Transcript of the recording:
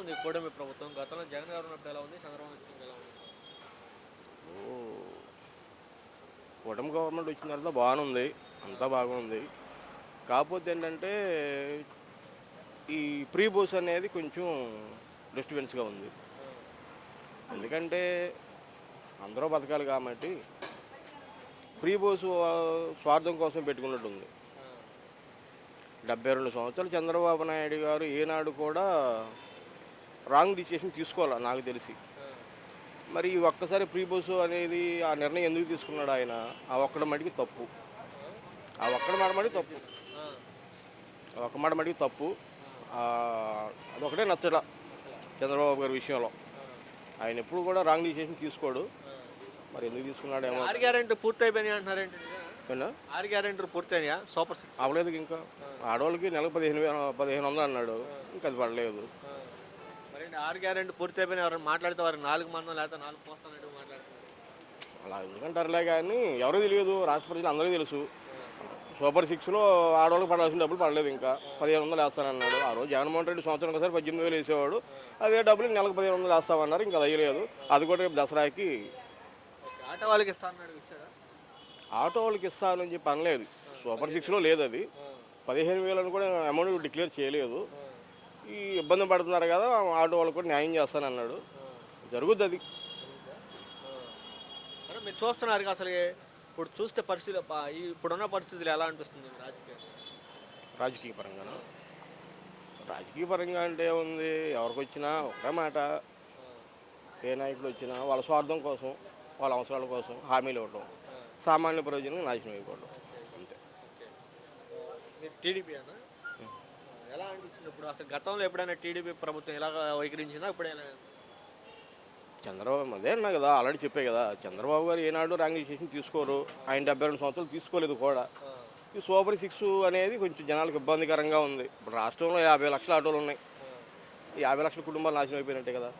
ఉంది కూటమి ప్రభుత్వం. గతంలో జగన్ గారు ఉన్నప్పుడు ఎలా ఉంది? చంద్రబాబు వచ్చినప్పుడు ఎలా ఉంది ఓ, కూటమి గవర్నమెంట్ వచ్చిన తర్వాత బాగానే ఉంది అంతా బాగుంది. కాకపోతే ఏంటంటే ఈ ప్రీ బోస్ అనేది కొంచెం డిస్టర్బెన్స్గా ఉంది. ఎందుకంటే అందరూ బతకాలి కాబట్టి ప్రీ బోస్ స్వార్థం కోసం పెట్టుకున్నట్టుంది డెబ్బై రెండు సంవత్సరాలు చంద్రబాబు నాయుడు గారు ఏనాడు కూడా రాంగ్ డిసిషన్ తీసుకోవాలి నాకు తెలిసి. మరి ఒక్కసారి ప్రీ బోస్ అనేది ఆ నిర్ణయం ఎందుకు తీసుకున్నాడు ఆయన? ఆ ఒక్కడ మడికి తప్పు. ఆ ఒక్కడ మాట మడికి తప్పు. ఆ ఒక్క మాట మడికి తప్పు. అదొకటే నచ్చట చంద్రబాబు గారి విషయంలో. ఆయన ఎప్పుడు కూడా రాంగ్ డిసిషన్ తీసుకోడు. మరి ఎందుకు తీసుకున్నాడేమో ఆరు గ్యారెంటీ పూర్తి అయిపోయినాయి అంటున్నారేంటి? ఆరు గ్యారెంటీ పూర్తి అయినాయా సూపర్ సిక్స్. అవ్వలేదు ఇంకా. ఆడవాళ్ళకి నెలకు పదిహేను పదిహేను వందలు అన్నాడు. ఇంకా అది పడలేదు. మరి ఆరు గ్యారెంటీ పూర్తి అయిపోయిన ఎవరైనా మాట్లాడితే వారు నాలుగు మందం లేకపోతే నాలుగు పోస్తానంటూ మాట్లాడుతున్నారు? అలా ఎందుకంటారులే కానీ ఎవరో తెలియదు రాష్ట్ర ప్రజలు అందరికీ తెలుసు. సూపర్ సిక్స్లో ఆడవాళ్ళకి పడాల్సిన డబ్బులు పడలేదు ఇంకా. పదిహేను వందలు వేస్తానన్నాడు. ఆ రోజు జగన్మోహన్ రెడ్డి సంవత్సరం ఒకసారి పద్దెనిమిది వేలు వేసేవాడు. అదే డబ్బులు నెలకు పదిహేను వందలు వేస్తామన్నారు ఇంకా అయ్యలేదు. అది కూడా రేపు దసరాకి. ఆటో వాళ్ళకి ఇస్తానన్నాడు ఇచ్చారా? ఆటో వాళ్ళకి ఇస్తానని చెప్పి అనలేదు. సూపర్ సిక్స్లో లేదు అది పదిహేను వేలని కూడా అమౌంట్ డిక్లేర్ చేయలేదు. ఈ ఇబ్బంది పడుతున్నారు కదా ఆటో వాళ్ళకి కూడా న్యాయం చేస్తానన్నాడు జరుగుద్ది అది మరి మీరు చూస్తున్నారు అసలు ఇప్పుడు చూస్తే పరిస్థితులు ఇప్పుడున్న పరిస్థితులు ఎలా అనిపిస్తుంది రాజకీయం రాజకీయ పరంగా రాజకీయ పరంగా అంటే ఉంది ఎవరికి వచ్చినా ఒకటే మాట. ఏ నాయకుడు వచ్చినా వాళ్ళ స్వార్థం కోసం వాళ్ళ అవసరాల కోసం హామీలు ఇవ్వడం సామాన్య ప్రయోజనం నాశనం అయిపోవడం అంతే. టీడీపీ అన్న ఎలా అనిపించింది ఇప్పుడు? అసలు గతంలో ఎప్పుడైనా టీడీపీ ప్రభుత్వం ఎలా వైఖరించిందా? ఇప్పుడైనా చంద్రబాబు అదే అన్నా కదా ఆల్రెడీ చెప్పే కదా చంద్రబాబు గారు ఏనాడు ర్యాంక్ డిసిషన్ తీసుకోరు. ఆయన డెబ్బై రెండు సంవత్సరాలు తీసుకోలేదు కూడా. ఈ సూపర్ సిక్స్ అనేది కొంచెం జనాలకు ఇబ్బందికరంగా ఉంది. ఇప్పుడు రాష్ట్రంలో యాభై లక్షల ఆటోలు ఉన్నాయి. ఈ యాభై లక్షల కుటుంబాలు నాశనం అయిపోయినట్టే కదా.